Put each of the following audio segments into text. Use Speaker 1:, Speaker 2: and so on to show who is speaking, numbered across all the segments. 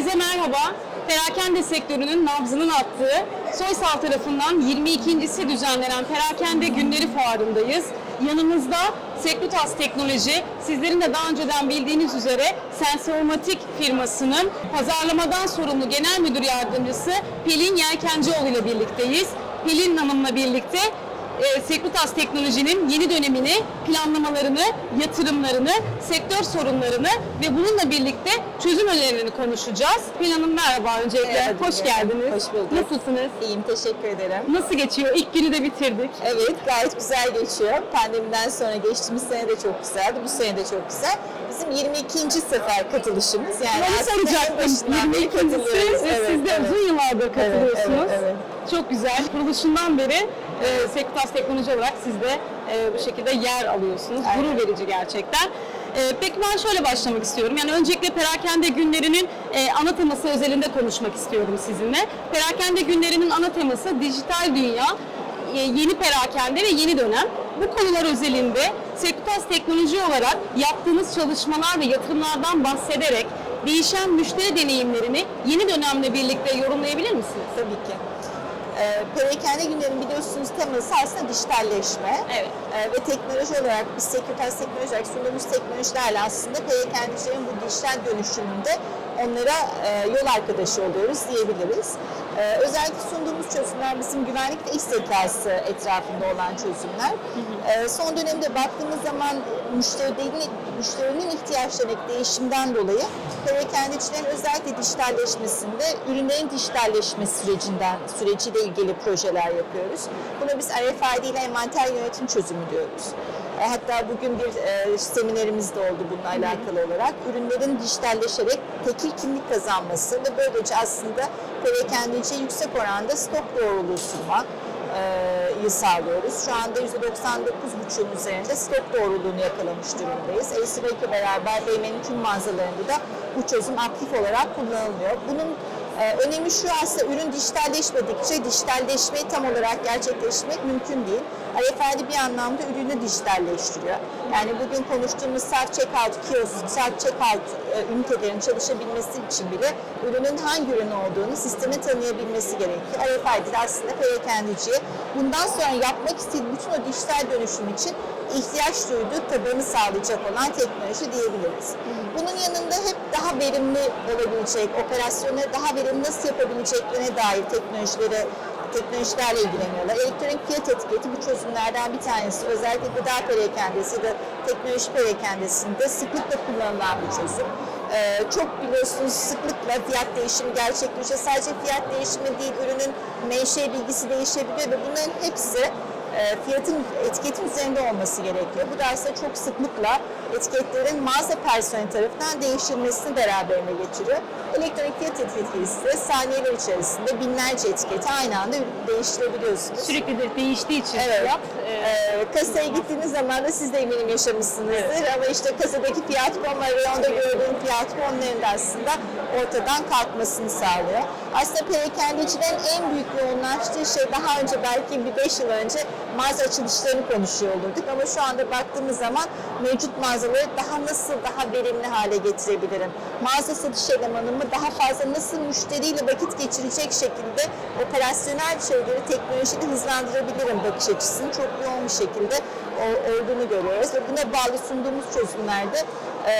Speaker 1: Herkese merhaba. Perakende sektörünün nabzının attığı Soysal tarafından 22.si düzenlenen Perakende Günleri Fuarı'ndayız. Yanımızda Sekrutas Teknoloji, sizlerin de daha önceden bildiğiniz üzere Sensormatik firmasının pazarlamadan sorumlu genel müdür yardımcısı Pelin Yelkencioğlu ile birlikteyiz. Pelin Hanım'la birlikte e, Sekuritas Teknoloji'nin yeni dönemini, planlamalarını, yatırımlarını, sektör sorunlarını ve bununla birlikte çözüm önerilerini konuşacağız. Pelin Hanım merhaba öncelikle.
Speaker 2: Merhaba,
Speaker 1: Hoş geldiniz.
Speaker 2: Hoş bulduk.
Speaker 1: Nasılsınız?
Speaker 2: İyiyim, teşekkür ederim.
Speaker 1: Nasıl geçiyor? İlk günü de bitirdik.
Speaker 2: Evet, gayet güzel geçiyor. Pandemiden sonra geçtiğimiz sene de çok güzeldi, bu sene de çok güzel. Bizim 22. sefer katılışımız. Yani
Speaker 1: Onu soracaktım.
Speaker 2: başından beri
Speaker 1: 22.si
Speaker 2: katılıyoruz.
Speaker 1: ve siz de uzun yıllardır katılıyorsunuz.
Speaker 2: evet, evet.
Speaker 1: Çok güzel. Kuruluşundan beri e, Sekuritas Teknoloji olarak siz de e, bu şekilde yer alıyorsunuz.
Speaker 2: Aynen.
Speaker 1: Gurur verici gerçekten. E, peki ben şöyle başlamak istiyorum. Yani öncelikle Perakende Günleri'nin e, ana teması özelinde konuşmak istiyorum sizinle. Perakende Günleri'nin ana teması dijital dünya, e, yeni perakende ve yeni dönem. Bu konular özelinde Sekuritas Teknoloji olarak yaptığınız çalışmalar ve yatırımlardan bahsederek değişen müşteri deneyimlerini yeni dönemle birlikte yorumlayabilir misiniz?
Speaker 2: Tabii ki. Ee, perakende günlerin biliyorsunuz teması aslında dijitalleşme.
Speaker 1: Evet.
Speaker 2: Ee, ve teknoloji olarak biz Sekreter Teknoloji olarak sunduğumuz teknolojilerle aslında perakendecilerin bu dijital dönüşümünde onlara e, yol arkadaşı oluyoruz diyebiliriz. Ee, özellikle sunduğumuz çözümler bizim güvenlik ve iş zekası etrafında olan çözümler. Ee, son dönemde baktığımız zaman müşterinin, müşterinin ihtiyaçlarındaki değişimden dolayı perakendecilerin özellikle dijitalleşmesinde ürünlerin dijitalleşme sürecinden süreciyle ilgili projeler yapıyoruz. Buna biz RFID ile envanter yönetim çözümü diyoruz. E, Hatta bugün bir e, seminerimiz de oldu bununla alakalı olarak. Ürünlerin dijitalleşerek tekil kimlik kazanması ve böylece aslında perakendeciye yüksek oranda stok doğruluğu sunma e, sağlıyoruz. Şu anda %99,5'un üzerinde stok doğruluğunu yakalamış durumdayız. LCBK beraber BM'nin tüm mağazalarında da bu çözüm aktif olarak kullanılıyor. Bunun önemi şu aslında ürün dijitalleşmedikçe dijitalleşmeyi tam olarak gerçekleştirmek mümkün değil. RFID bir anlamda ürünü dijitalleştiriyor. Yani bugün konuştuğumuz self checkout kiosk, self checkout e, ünitelerin çalışabilmesi için bile ürünün hangi ürün olduğunu sisteme tanıyabilmesi gerekiyor. RFID de aslında perakendiciye bundan sonra yapmak istediği bütün o dijital dönüşüm için ihtiyaç duyduğu tabanı sağlayacak olan teknoloji diyebiliriz. Bunun yanında hep daha verimli olabilecek, operasyonları daha verimli nasıl yapabileceklerine dair teknolojilere teknolojilerle ilgileniyorlar. Elektronik fiyat etiketi bu çözümlerden bir tanesi. Özellikle gıda perakendesi ya da teknoloji perakendesinde sıklıkla kullanılan bir çözüm. Ee, çok biliyorsunuz sıklıkla fiyat değişimi gerçekleşiyor. Sadece fiyat değişimi değil, ürünün menşe bilgisi değişebiliyor ve bunların hepsi fiyatın etiketin üzerinde olması gerekiyor. Bu da aslında çok sıklıkla etiketlerin mağaza personeli tarafından değiştirilmesini beraberine getiriyor. Elektronik fiyat etiketi ise saniyeler içerisinde binlerce etiketi aynı anda değiştirebiliyorsunuz.
Speaker 1: Sürekli de değiştiği için
Speaker 2: Evet.
Speaker 1: Fiyat, e,
Speaker 2: kasaya gittiğiniz zaman da siz de eminim yaşamışsınızdır ama işte kasadaki fiyat fonla reyonda gördüğün fiyat fonların da aslında ortadan kalkmasını sağlıyor. Aslında perakendecilerin en büyük yoğunlaştığı şey daha önce belki bir 5 yıl önce mağaza açılışlarını konuşuyor olurduk ama şu anda baktığımız zaman mevcut mağazaları daha nasıl daha verimli hale getirebilirim? Mağaza satış elemanımı daha fazla nasıl müşteriyle vakit geçirecek şekilde operasyonel şeyleri teknolojiyle hızlandırabilirim bakış açısını çok yoğun bir şekilde olduğunu görüyoruz ve buna bağlı sunduğumuz çözümlerde e,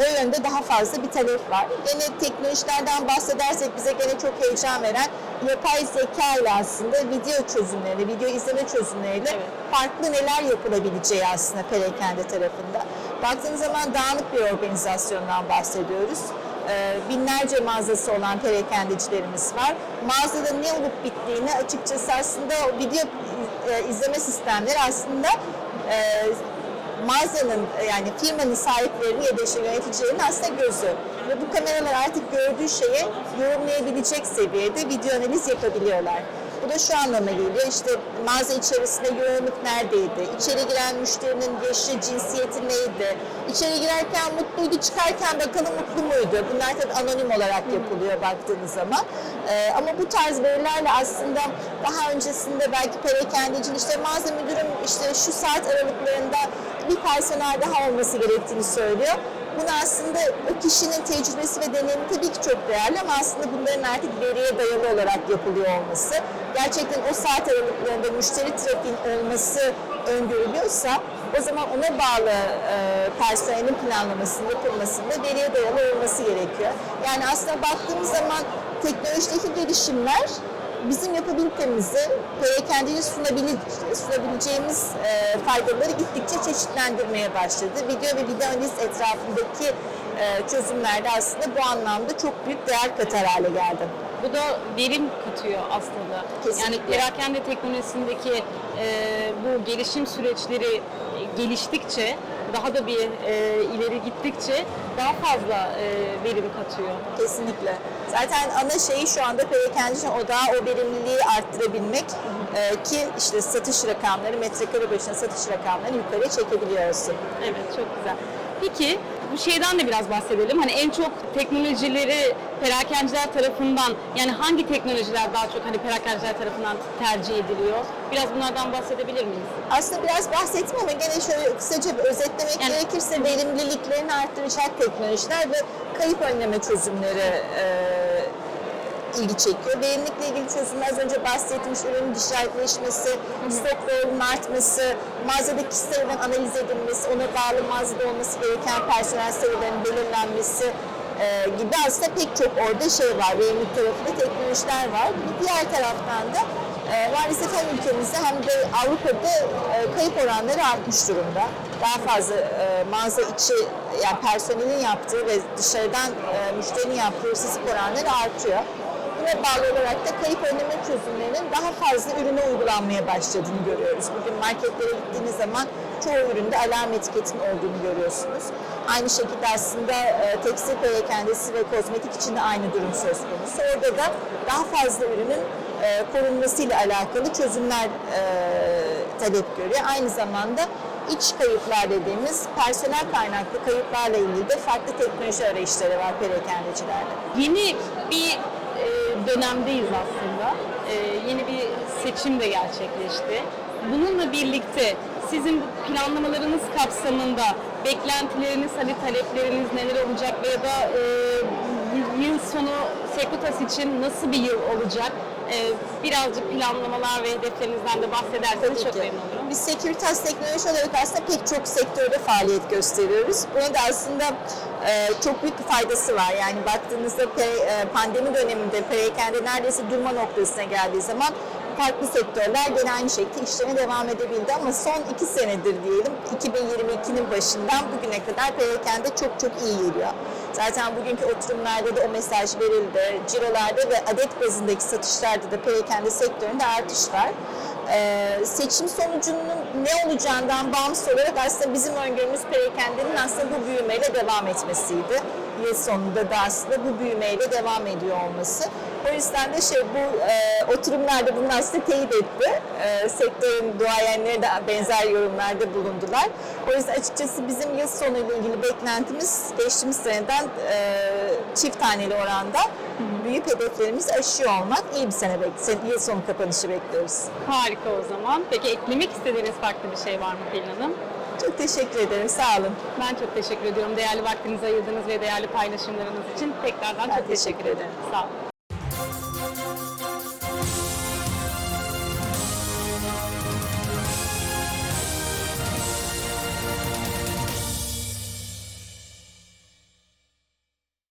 Speaker 2: o yönde daha fazla bir talep var. Gene teknolojilerden bahsedersek bize gene çok heyecan veren yapay zeka ile aslında video çözümleri, video izleme çözümleriyle
Speaker 1: Evet.
Speaker 2: farklı neler yapılabileceği aslında perakende tarafında. Baktığınız zaman dağınık bir organizasyondan bahsediyoruz. Ee, binlerce mağazası olan perakendecilerimiz var. Mağazada ne olup bittiğini açıkçası aslında o video e, izleme sistemleri aslında e, mağazanın yani firmanın sahiplerinin ya da işte yöneticilerin aslında gözü. Ve bu kameralar artık gördüğü şeyi yorumlayabilecek seviyede video analiz yapabiliyorlar. Bu da şu anlama geliyor. İşte mağaza içerisinde yoğunluk neredeydi? İçeri giren müşterinin yaşı, cinsiyeti neydi? İçeri girerken mutluydu, çıkarken bakalım mutlu muydu? Bunlar tabii anonim olarak yapılıyor baktığınız zaman. Ee, ama bu tarz verilerle aslında daha öncesinde belki perakendecinin işte mağaza müdürüm işte şu saat aralıklarında bir personel daha olması gerektiğini söylüyor. Bunu aslında o kişinin tecrübesi ve deneyimi tabii ki çok değerli ama aslında bunların artık veriye dayalı olarak yapılıyor olması, gerçekten o saat aralıklarında müşteri trafiğin olması öngörülüyorsa o zaman ona bağlı e, personelin planlamasının yapılmasında veriye dayalı olması gerekiyor. Yani aslında baktığımız zaman teknolojideki gelişimler bizim yapabilitemizi perakendeye sunabile, sunabileceğimiz e, faydaları gittikçe çeşitlendirmeye başladı. Video ve video analiz etrafındaki e, çözümlerde aslında bu anlamda çok büyük değer katar hale geldi.
Speaker 1: Bu da verim katıyor aslında.
Speaker 2: Kesinlikle.
Speaker 1: Yani perakende teknolojisindeki e, bu gelişim süreçleri geliştikçe, daha da bir e, ileri gittikçe daha fazla e, verim katıyor.
Speaker 2: Kesinlikle. Zaten ana şeyi şu anda perakendicinin odağı o verimliliği arttırabilmek e, ki işte satış rakamları, metrekare başına satış rakamlarını yukarıya çekebiliyorsun.
Speaker 1: Evet, çok güzel. Peki şeyden de biraz bahsedelim. Hani en çok teknolojileri perakenciler tarafından yani hangi teknolojiler daha çok hani perakenciler tarafından tercih ediliyor? Biraz bunlardan bahsedebilir miyiz?
Speaker 2: Aslında biraz bahsettim ama gene şöyle kısaca bir özetlemek
Speaker 1: Yani-
Speaker 2: gerekirse verimliliklerini arttıracak teknolojiler ve kayıp önleme çözümleri e, ilgi çekiyor. Verimlilikle ilgili çözümler az önce bahsettiğim işte ürünün dijitalleşmesi, stok doğrunun artması, mağazadaki sayıların analiz edilmesi, ona bağlı mağazada olması gereken personel sayılarının belirlenmesi e, gibi aslında pek çok orada şey var. Verimlilik tarafında teknolojiler var. Bir diğer taraftan da e, maalesef hem ülkemizde hem de Avrupa'da e, kayıp oranları artmış durumda. Daha fazla e, mağaza içi yani personelin yaptığı ve dışarıdan e, müşterinin yaptığı hırsızlık oranları artıyor. Buna bağlı olarak da kayıp önleme çözümlerinin daha fazla ürüne uygulanmaya başladığını görüyoruz. Bugün marketlere gittiğiniz zaman çoğu üründe alarm etiketinin olduğunu görüyorsunuz. Aynı şekilde aslında e, tekstil perakendesi ve kozmetik için de aynı durum söz konusu. Orada da daha fazla ürünün e, korunmasıyla alakalı çözümler e, talep görüyor. Aynı zamanda iç kayıplar dediğimiz personel kaynaklı kayıplarla ilgili de farklı teknoloji arayışları var perakendecilerde.
Speaker 1: Yeni bir dönemdeyiz aslında. E, yeni bir seçim de gerçekleşti. Bununla birlikte sizin bu planlamalarınız kapsamında beklentileriniz, hani talepleriniz neler olacak veya da e, yıl sonu Sekutas için nasıl bir yıl olacak? E, birazcık planlamalar ve hedeflerinizden de bahsederseniz çok
Speaker 2: Peki.
Speaker 1: memnun olurum.
Speaker 2: Biz Securitas teknoloji olarak aslında pek çok sektörde faaliyet gösteriyoruz. Buna da aslında e, çok büyük bir faydası var. Yani baktığınızda pe- e, pandemi döneminde perakende neredeyse durma noktasına geldiği zaman farklı sektörler gene aynı şekilde işlerine devam edebildi ama son iki senedir diyelim 2022'nin başından bugüne kadar perakende çok çok iyi geliyor. Zaten bugünkü oturumlarda da o mesaj verildi. Cirolarda ve adet bazındaki satışlarda da perakende sektöründe artış var. Ee, seçim sonucunun ne olacağından bağımsız olarak aslında bizim öngörümüz perakendenin aslında bu büyümeyle devam etmesiydi. Yıl sonunda da aslında bu büyümeyle devam ediyor olması. O yüzden de şey bu e, oturumlarda bunu aslında teyit etti. E, sektörün duayenleri de benzer yorumlarda bulundular. O yüzden açıkçası bizim yıl sonuyla ilgili beklentimiz geçtiğimiz seneden e, çift taneli oranda büyük hedeflerimizi aşıyor olmak. iyi bir sene bekliyoruz. Yıl sonu kapanışı bekliyoruz.
Speaker 1: Harika o zaman. Peki eklemek istediğiniz farklı bir şey var mı Pelin Hanım?
Speaker 2: Çok teşekkür ederim. Sağ olun.
Speaker 1: Ben çok teşekkür ediyorum. Değerli vaktinizi ayırdığınız ve değerli paylaşımlarınız için tekrardan
Speaker 2: Ben
Speaker 1: çok teşekkür
Speaker 2: teşekkür
Speaker 1: ederim. Sağ olun.